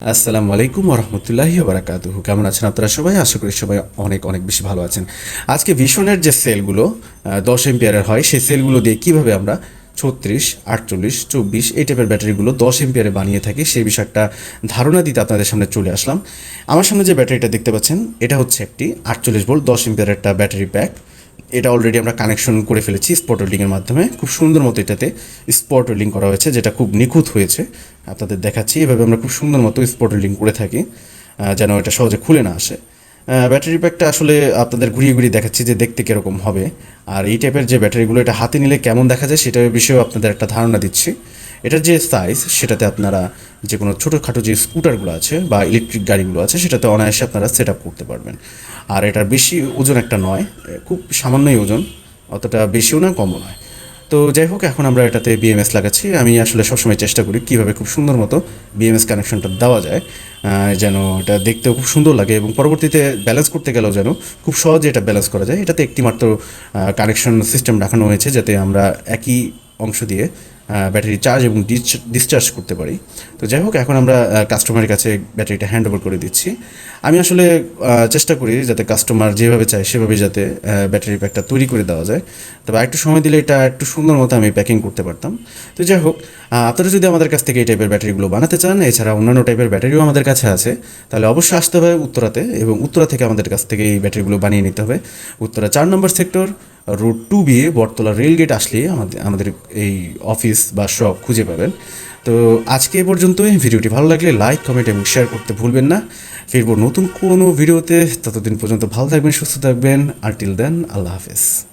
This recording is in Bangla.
আসসালামু আলাইকুম রহমতুল্লাহি বারাকাতুহ কেমন আছেন আপনারা সবাই? আশা করি সবাই অনেক অনেক বেশি ভালো আছেন। আজকে ভীষণের যে সেলগুলো দশ এম্পিয়ারের হয়, সেই সেলগুলো দিয়ে কীভাবে আমরা ছত্রিশ, আটচল্লিশ, চব্বিশ, এই টাইপের ব্যাটারিগুলো দশ এম্পিয়ারে বানিয়ে থাকি, সেই বিষয়ে একটা ধারণা দিতে আপনাদের সামনে চলে আসলাম। আমার সামনে যে ব্যাটারিটা দেখতে পাচ্ছেন, এটা হচ্ছে একটি আটচল্লিশ ভোল্ট দশ এম্পিয়ারের একটা ব্যাটারি প্যাক। এটা অলরেডি আমরা কানেকশন করে ফেলেছি স্পট ওয়েল্ডিংয়ের মাধ্যমে। খুব সুন্দর মতো এটাতে স্পট ওয়েল্ডিং করা হয়েছে, যেটা খুব নিখুঁত হয়েছে। আপনাদের দেখাচ্ছি, এভাবে আমরা খুব সুন্দর মতো স্পট ওয়েল্ডিং করে থাকি যেন এটা সহজে খুলে না আসে। ব্যাটারি প্যাকটা আসলে আপনাদের ঘুরিয়ে ঘুরিয়ে দেখাচ্ছি যে দেখতে কীরকম হবে। আর এই টাইপের যে ব্যাটারিগুলো এটা হাতে নিলে কেমন দেখা যায়, সেটার বিষয়েও আপনাদের একটা ধারণা দিচ্ছি। এটার যে সাইজ সেটাতে আপনারা যে কোনো ছোটোখাটো যে স্কুটারগুলো আছে বা ইলেকট্রিক গাড়িগুলো আছে, সেটাতে অনায়াসে আপনারা সেট আপ করতে পারবেন। আর এটার বেশি ওজন একটা নয় খুব সামান্যই ওজন, অতটা বেশিও না, কমও নয়। তো যাই হোক, এখন আমরা এটাতে বিএমএস লাগাচ্ছি। আমি আসলে সবসময় চেষ্টা করি কীভাবে খুব সুন্দর মতো বিএমএস কানেকশনটা দেওয়া যায় যেন এটা দেখতেও খুব সুন্দর লাগে এবং পরবর্তীতে ব্যালেন্স করতে গেলেও যেন খুব সহজে এটা ব্যালেন্স করা যায়। এটাতে একটি মাত্র কানেকশন সিস্টেম রাখানো হয়েছে, যাতে আমরা একই অংশ দিয়ে ব্যাটারি চার্জ এবং ডিসচার্জ করতে পারি। তো যাই হোক, এখন আমরা কাস্টমারের কাছে ব্যাটারিটা হ্যান্ড ওভার করে দিচ্ছি। আমি আসলে চেষ্টা করি যাতে কাস্টমার যেভাবে চায় সেভাবে যাতে ব্যাটারি প্যাকটা তৈরি করে দেওয়া যায়। তবে একটু সময় দিলে এটা একটু সুন্দর মতো আমি প্যাকিং করতে পারতাম। তো যাই হোক আপনারা যদি আমাদের কাছ থেকে এই টাইপের ব্যাটারিগুলো বানাতে চান, এছাড়া অন্যান্য টাইপের ব্যাটারিও আমাদের কাছে আছে, তাহলে অবশ্যই আসতে হবে উত্তরাতে এবং উত্তরা থেকে আমাদের কাছ থেকে এই ব্যাটারিগুলো বানিয়ে নিতে হবে। উত্তরা চার নম্বর সেক্টর রোড টু বিয়ে বটতলা রেলগেট আসলে আমাদের আমাদের এই অফিস বা শপ খুঁজে পাবেন। তো আজকে এ পর্যন্তই। ভিডিওটি ভালো লাগলে লাইক কমেন্ট এবং শেয়ার করতে ভুলবেন না। ফিরবো নতুন কোনো ভিডিওতে ততদিন পর্যন্ত ভালো থাকবেন, সুস্থ থাকবেন। আর টিল দেন আল্লাহ হাফেজ।